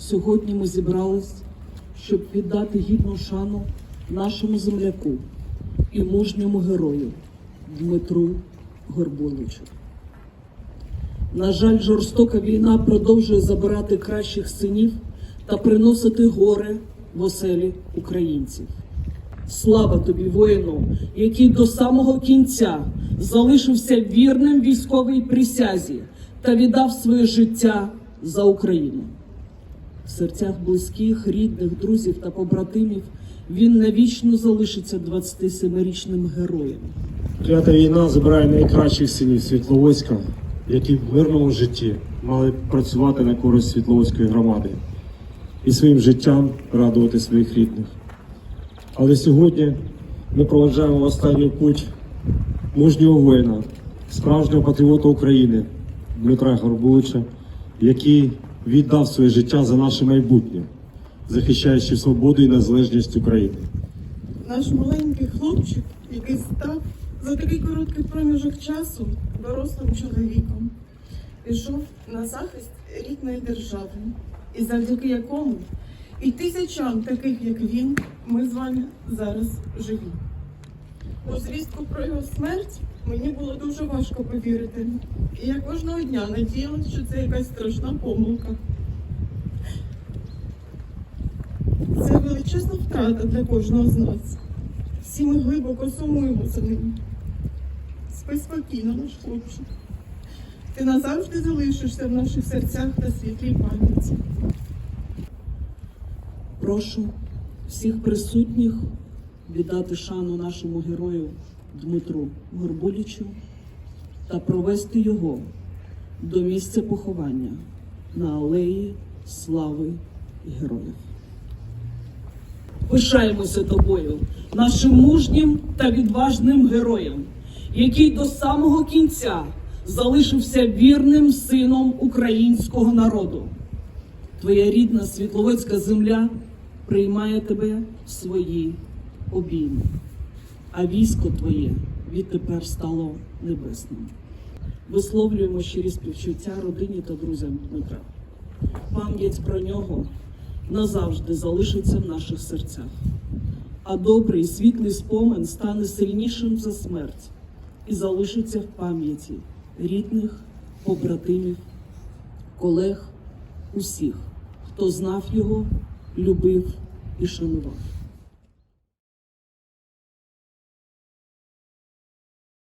Сьогодні ми зібрались, щоб віддати гідну шану нашому земляку і мужньому герою Дмитру Горбуличу. На жаль, жорстока війна продовжує забирати кращих синів та приносити горе в оселі українців. Слава тобі, воїну, який до самого кінця залишився вірним військовій присязі та віддав своє життя за Україну. В серцях близьких, рідних, друзів та побратимів він навічно залишиться 27-річним героєм. Клята війна забирає найкращих синів Світловодська, які в мирному житті мали працювати на користь Світловодської громади і своїм життям радувати своїх рідних. Але сьогодні ми проведжаємо в останню путь мужнього воїна, справжнього патріота України Дмитра Горбулича, який віддав своє життя за наше майбутнє, захищаючи свободу і незалежність України. Наш маленький хлопчик, який став за такий короткий проміжок часу дорослим чоловіком, пішов на захист рідної держави, і завдяки якому і тисячам таких, як він, ми з вами зараз живі. У звістку про його смерть мені було дуже важко повірити. І я кожного дня надіялась, що це якась страшна помилка. Це величезна втрата для кожного з нас. Всі ми глибоко сумуємо за ним. Спи спокійно, наш хлопчик. Ти назавжди залишишся в наших серцях та світлій пам'яті. Прошу всіх присутніх віддати шану нашому герою Дмитру Горбулічу та провести його до місця поховання на алеї слави і героїв. Пишаємося тобою, нашим мужнім та відважним героєм, який до самого кінця залишився вірним сином українського народу. Твоя рідна світловодська земля приймає тебе в свої обійми, а військо твоє відтепер стало небесним. Висловлюємо щирі співчуття родині та друзям Дмитра. Пам'ять про нього назавжди залишиться в наших серцях, а добрий світлий спомин стане сильнішим за смерть і залишиться в пам'яті рідних, побратимів, колег, усіх, хто знав його, любив і шанував.